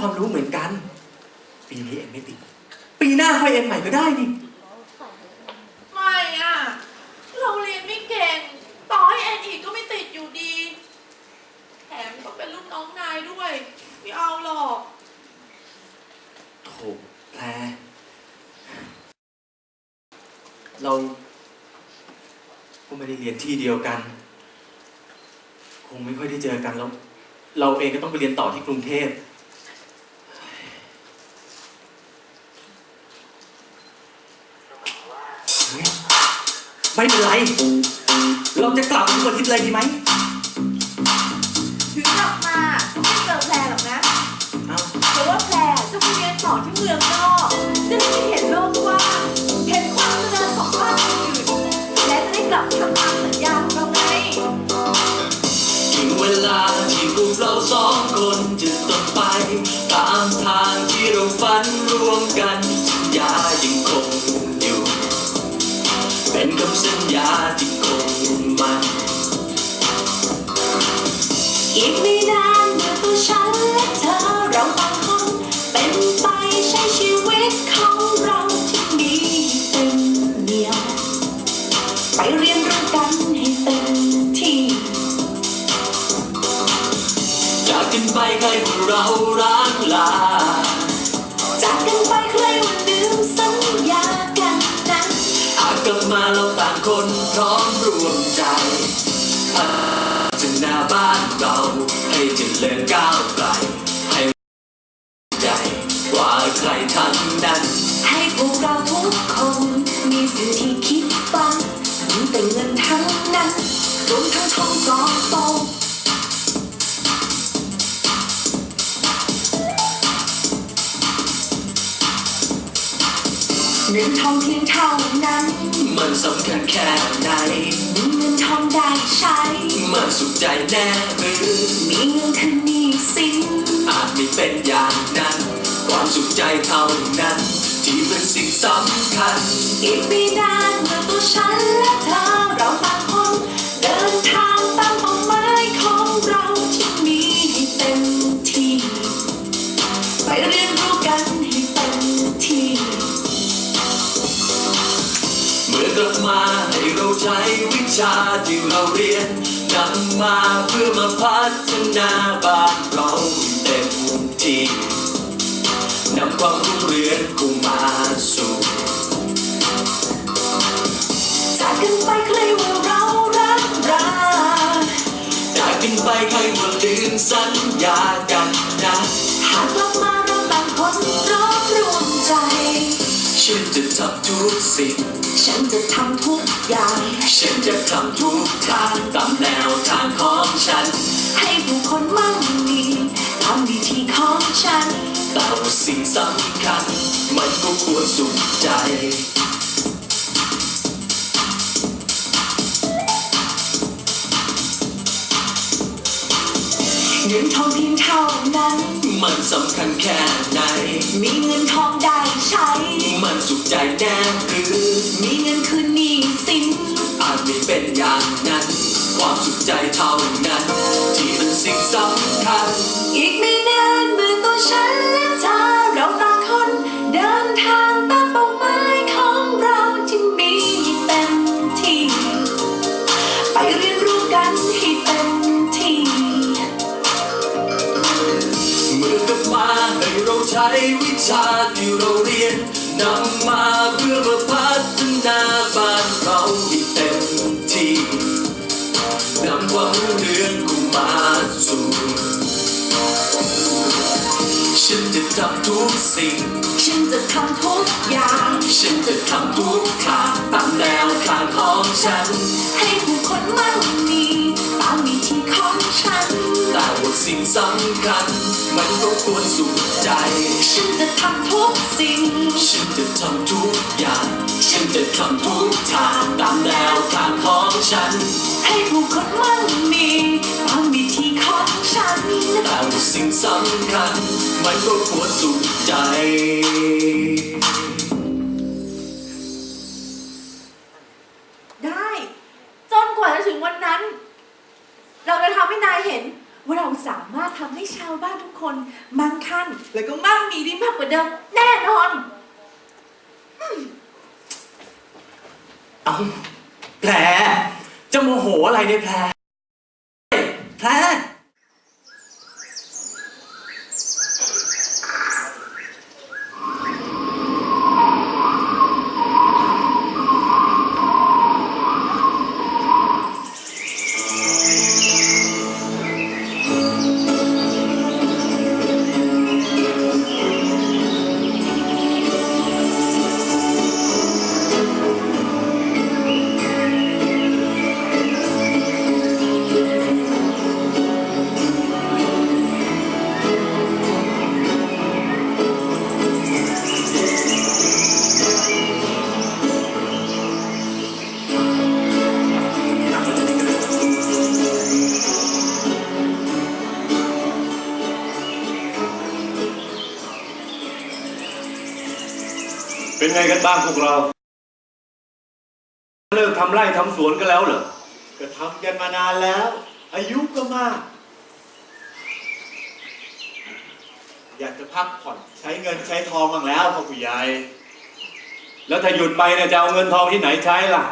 ความรู้เหมือนกัน ปีนี้เอ็มไม่ติด ปีหน้าค่อยเอ็มใหม่ก็ได้นี่ไม่อะเราเรียนไม่เก่ง ต่อให้แอนอีกก็ไม่ติดอยู่ดี แถมต้องเป็นลูกน้องนายด้วยไม่เอาหรอกโถแพรเราก็ไม่ได้เรียนที่เดียวกัน คงไม่ค่อยได้เจอกันแล้ว เราเองก็ต้องไปเรียนต่อที่กรุงเทพ ไม่เป็นไร เราจะกลับทุกอาทิตย์เลยดีไหมถึงกลับมาก็ไม่เจอแพรหรอกนะ เอ้าเพราะว่าแพรจะไปเรียนต่อที่เมืองนอก จะได้ไปเห็นโลกกว้างเห็นความเจริญของบ้านอื่น และจะได้กลับทำตามสัญญาของเราไงถึงเวลาที่พวกเราสองคนจะต้องไป สัญญาที่คงมัน อีกไม่นานเมื่อตัวฉันและเธอเราต่างคนเป็นไปใช้ชีวิตของเราที่มีเต็มเหนียว ไปเรียนรู้กันให้เต็มที่จากกันไปใครพวกเราร้างลาจากกันไป ให้เจริญก้าวไกลให้ใจกว่าใครทั้งนั้น ให้พวกเราทุกคนมีสิ่งที่คิดฝันมีแต่เงินทั้งนั้นรวมทั้งทองกองโตเงินทองเพียงเท่านั้น มันสำคัญแค่ไหน ใจแน่หรือมีเงินคือหนี้สินอาจไม่เป็นอย่างนั้น ความสุขใจเท่านั้น ที่เป็นสิ่งสำคัญ อีกไม่นานเมื่อตัวฉันและเธอเราต่างคนเดินทางตามเป้าหมายของเราที่มีให้เต็มที่ไปเรียนรู้กันให้เต็มที่เมื่อกลับมาให้เราใช้วิชา มาเพื่อมาพัฒนาบ้านเราให้เต็มที่นำความรุ่งเรืองเข้ามาสู่จากกันไปใครว่าเรารักราจากกันไปใครว่าลืมสัญญากันนะหากกลับมาเราต่างคนรวบรวมใจฉันจะทำทุกสิ่ง ฉันจะทำทุกอย่าง ฉันจะทำทุกทางตามแนวทางของฉัน ให้ผู้คนมั่งมีตามวิธีของฉันแต่ว่าสิ่งสำคัญ มันก็ควรสุขใจเงินทองเพียงเท่านั้น มันสำคัญแค่ไหน มีเงินทองได้ใช้ มันสุขใจแน่หรือ มีเงินคืนหนี้สิน อาจไม่เป็นอย่างนั้น ความสุขใจเท่านั้น ที่เป็นสิ่งสำคัญ อีกไม่นานเมื่อตัวฉันแทำทุกสิ่ง ฉันจะทำทุกอย่าง ฉันจะทำทุกทางตามแนวทางของฉัน ให้ผู้คนมั่งมีตามวิธีของฉัน แต่ว่าสิ่งสำคัญ มันก็ควรสุขใจ ฉันจะทำทุกสิ่ง ฉันจะทำทุกอย่าง ฉันจะทำทุกทางตามแนวทางของฉัน ให้ผู้คนมั่งมีตาม มันก็ควรสุขใจ ได้ จนกว่าจะถึงวันนั้น เราจะทำให้นายเห็น ว่าเราสามารถทำให้ชาวบ้านทุกคน มั่งคั่งแล้วก็มั่งมีได้มากกว่าเดิมแน่นอนเอาแผลจะโมโหอะไรเนี่ยแผลแผล ไงกันบ้างพวกเรา เลิกทำไร่ทำสวนกันแล้วเหรอก็ทำกันมานานแล้ว อายุก็มาก อยากจะพักผ่อนใช้เงินใช้ทองบ้างแล้วพ่อผู้ใหญ่แล้วถ้าหยุดไปเนี่ยจะเอาเงินทองที่ไหนใช้ล่ะ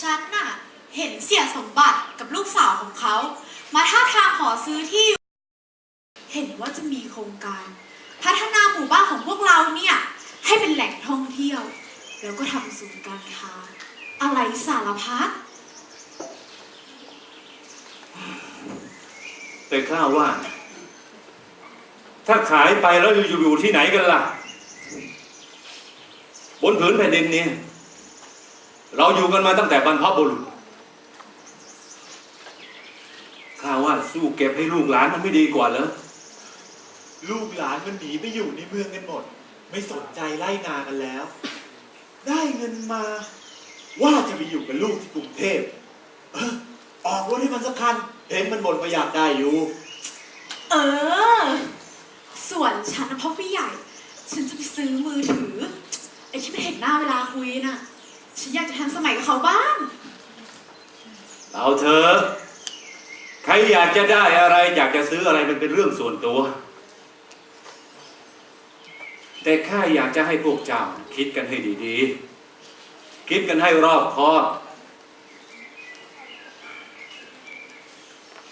ฉันน่ะ เห็นเสียสมบัติกับลูกสาวของเขา มาท่าทางขอซื้อที่ เห็นว่าจะมีโครงการพัฒนา หมู่บ้านของพวกเราเนี่ยให้เป็นแหล่งท่องเที่ยว แล้วก็ทำศูนย์การค้า อะไรสารพัดแต่ข้าว่า ถ้าขายไปแล้วอยู่อยู่ที่ไหนกันล่ะ บนผืนแผ่นดินนี้เราอยู่กันมาตั้งแต่บรรพบุรุษข้าว่าสู้เก็บให้ลูกหลานมันไม่ดีกว่าเหรอ ลูกหลานมันหนีไปอยู่ในเมืองกันหมด ไม่สนใจไล่นากันแล้ว ได้เงินมา ว่าจะไปอยู่กับลูกที่กรุงเทพเออออกรถให้มันสักคันเห็นมันบ่นว่าอยากได้อยู่ เออ ส่วนฉันนะพ่อพี่ใหญ่ ฉันจะไปซื้อมือถือ ไอ้ที่ไม่เห็นหน้าเวลาคุยน่ะ ฉันอยากจะทันสมัยกับเขาบ้าง เอาเถอะใครอยากจะได้อะไร อยากจะซื้ออะไรมันเป็นเรื่องส่วนตัว แต่ข้าอยากจะให้พวกเจ้าคิดกันให้ดีๆ คิดกันให้รอบคอบ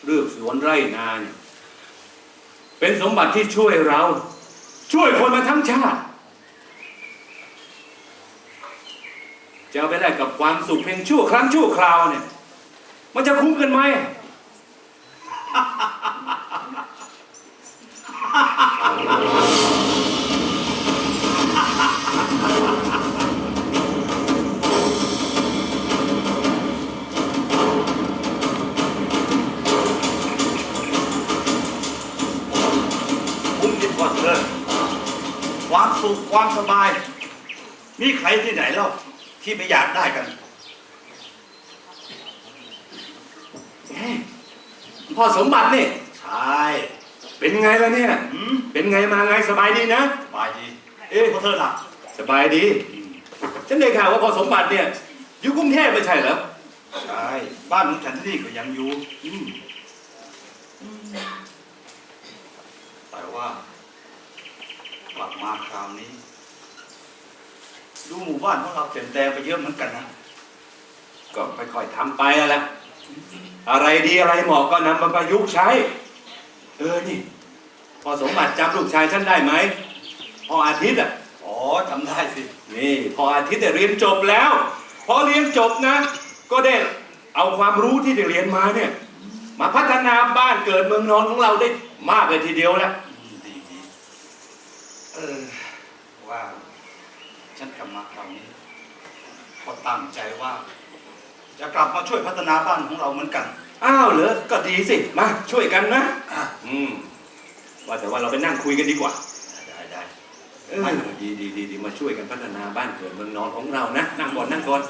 เรื่องสวนไร่นาเนี่ยเป็นสมบัติที่ช่วยเรา ช่วยคนมาทั้งชาติ จะเอาไปแลกกับความสุขเพียงชั่วครั้งชั่วคราวเนี่ย มันจะคุ้มกันไหมคุ้มดีกว่าเธอความ สุขความสบาย มีใครที่ไหนแล้วที่ไม่อยากได้กันพ่อสมบัตินี่ใช่เป็นไงล่ะเนี่ยหืมเป็นไงมาไงสบายดีนะสบายดี เอ๊ะพวกเธอหลับสบายดี ฉันได้ข่าวว่าพ่อสมบัติเนี่ย อยู่กรุงเทพไม่ใช่เหรอใช่บ้านของฉันที่นี่ก็ยังอยู่อืมแต่ว่า กลับมาคราวนี้ ดูหมู่บ้านของเราเปลี่ยนแปลงไปเยอะเหมือนกันนะก็ค่อยๆทำไปอะแหละอะไรดีอะไรเหมาะก็นำมาประยุกต์ใช้ เออนี่พ่อสมบัติจำลูกชายฉันได้ไหมพ่ออาทิตย์อะอ๋อจำได้สินี่ พออาทิตย์เนี่ยเรียนจบแล้ว พอเรียนจบนะ ก็ได้เอาความรู้ที่ได้เรียนมาเนี่ย มาพัฒนาบ้านเกิดเมืองนอนของเราได้มากเลยทีเดียวแล้ว อืมดีดีเออ ว่า ฉันกลับมาคราวนี้ก็ ตั้งใจว่า จะกลับมาช่วยพัฒนาบ้านของเราเหมือนกัน อ้าวเหรอ ก็ดีสิ มาช่วยกันนะ อะอืม ว่าแต่ว่าเราไปนั่งคุยกันดีกว่า ได้ได้เออดีดีดีดีมาช่วยกันพัฒนาบ้านเกิดเมืองนอนของเรานะ นั่งก่อนนั่งก่อน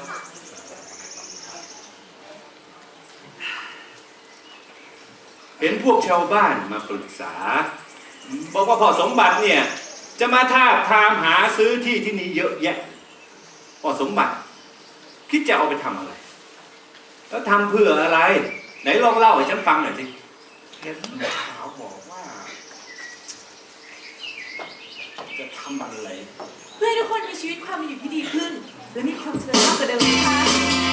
เห็นพวกชาวบ้านมาปรึกษา บอกว่าพ่อสมบัติเนี่ย จะมาทาบทามหาซื้อที่ที่นี่เยอะแยะพ่อสมบัติ คิดจะเอาไปทำอะไร แล้วทำเพื่ออะไร ไหนลองเล่าให้ฉันฟังหน่อยสิเห็นสาวบอกว่า จะทำอะไร เพื่อให้ทุกคนมีชีวิตความเป็นอยู่ที่ดีขึ้น และมีความเจริญมากกว่าเดิมนะคะ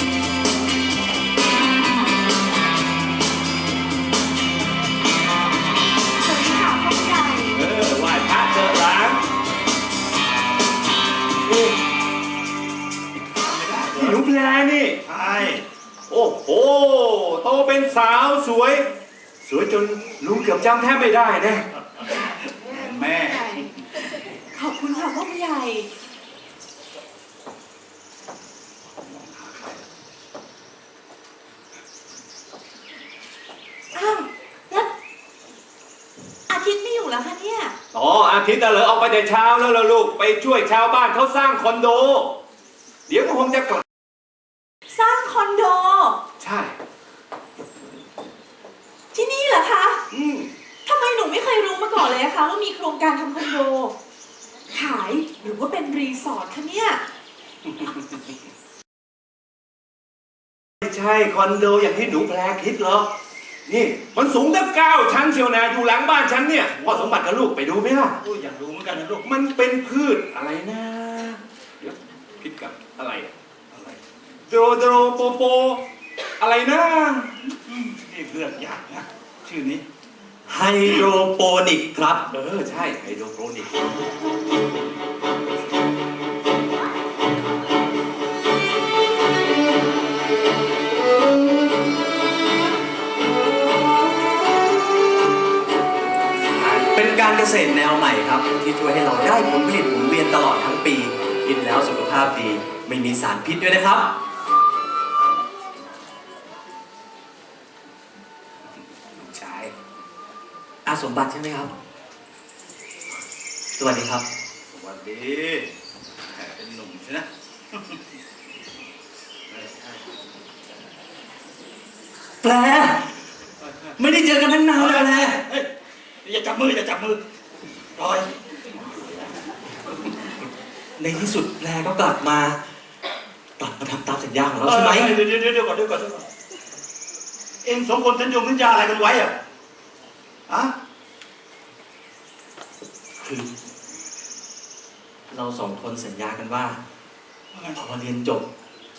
สาวสวย สวยจนลุงเกือบจำแทบไม่ได้นะ แม่ ขอบคุณค่ะพ่อผู้ใหญ่ อ้าวแล้วอาทิตย์ไม่อยู่แล้วคะเนี่ย อ๋ออาทิตย์อะเหรอออกไปแต่เช้าแล้วล่ะลูก ไปช่วยชาวบ้านเขาสร้างคอนโด เดี๋ยวก็คงจะกลับ สร้างคอนโด ใช่ ที่นี่เหรอคะ อืม ทำไมหนูไม่เคยรู้มาก่อน เลยอะคะว่ามีโครงการทำคอนโด ขายหรือว่าเป็นรีสอร์ทคะเนี่ย ไม่ใช่คอนโดอย่างที่หนูแพรคิดหรอก นี่มันสูงตั้งเก้าชั้นเชียวนะอยู่หลังบ้านฉันเนี่ยพ่อสมบัติกับลูกไปดูไหมล่ะ โอ้ยอยากรู้เหมือนกันนะลูก มันเป็นพืชอะไรนะ เดี๋ยวคิดกับอะไรอะไรโดโดโปโป อะไรนะ นี่เลือกยากนะ ชื่อนี้ ไฮโดรโปนิกครับ เออ ใช่ไฮโดรโปนิก เป็นการเกษตรแนวใหม่ครับ ที่ช่วยให้เราได้ผลผลิตหมุนเวียนตลอดทั้งปี กินแล้วสุขภาพดี ไม่มีสารพิษด้วยนะครับ สมบัติใช่ไหมครับ สวัสดีครับ สวัสดีแหมเป็นหนุ่มใช่นะ แปล ไม่ได้เจอกันตั้งนานแล้วแปลเฮ้ยอย่าจับมืออย่าจับมือปล่อย ในที่สุดแปลก็กลับมากลับมาทำตามสัญญาของเราใช่ไหมเดี๋ยวเดี๋ยวเดี๋ยวเดี๋ยวก่อนเดี๋ยวก่อนเดี๋ยวก่อนเองสองคนสัญญงสัญญาอะไรกันไว้อะอะ คือ เราสองคนสัญญากันว่าว่าไงพอเรียนจบ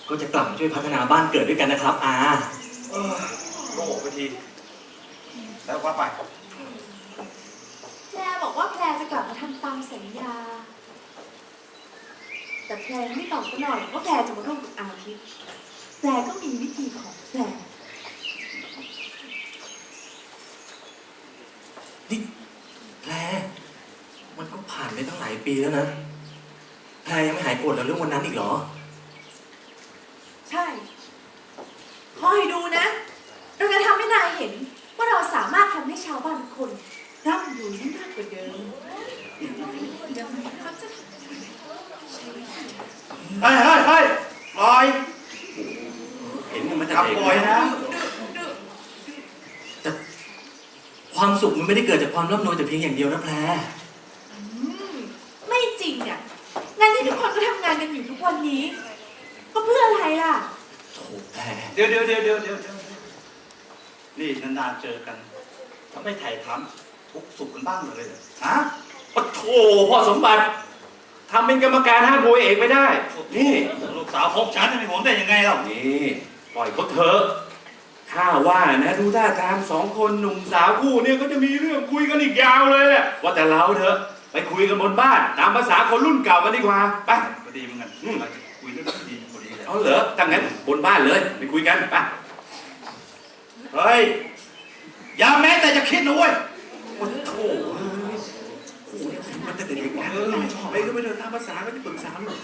ก็จะกลับมาช่วยพัฒนาบ้านเกิดด้วยกันนะครับอาเออโล่ไปที แล้วว่าไป แพรบอกว่าแพรจะกลับมาทำตามสัญญา แต่แพรไม่บอกซะหน่อยว่าแพรจะมาร่วมกับอาทิตย์แพรก็มีวิธีของแพร นี่แพรมันก็ผ่า นไปตั้งหลายปีแล้วนะแพรยังไม่หายโกรธเราเรื่องวันนั้นอีกเหรอ ใช่คอยดูนะ เราจะทำให้นายเห็น ว่าเราสามารถทำให้ชาวบ้านทุกคนร่ำรวยได้มากกว่าเดิมเฮ้ยเฮ้ยเฮ้ยปล่อยเห็นมันจะจับเด็กปล่อยนะแต่ความสุขมันไม่ได้เกิดจากความร่ำรวยแต่เพียงอย่างเดียวนะแพร อืมไม่จริงอะงานที่ทุกคนก็ทำงานกันอยู่ทุก วันนี้ ก็เพื่ออะไรล่ะโถแพรเดี๋ยวเดี๋ยวเดี๋ยวเดี๋ยวเดี๋ยวเดี๋ยวนี่นานๆเจอกันทำไม่ถ่ายทำทุกสุขกันบ้างเลยเหรอฮะโอ้โถพ่อสมบัติทำเป็นกรรมการห้ามมวยเอกไม่ได้ นี่ลูกสาวของฉันจะไม่ผมได้ยังไงเล่านี่ปล่อยเขาเถอะข้าว่านะดูท่าทางสองคนหนุ่มสาวคู่เนี่ยก็จะมีเรื่องคุยกันอีกยาวเลยแหละว่าแต่เราเถอะ ไปคุยกันบนบ้าน ตามภาษาคนรุ่นเก่ากันดีกว่า ไปพ อดีเหมือนกันอืมเราจะคุยเรื่องดีพอดีเลยเอาเหรอตั้งงั้นบนบ้านเลยไปคุยกันไปเฮ้ยอย่าแม้แต่จะคิดนะเว้ยโอ้โหคู่เนี่ยมันแต่เด็กๆเออไปก็ไปเดินตามภาษาก็จะปรึกษาหรอก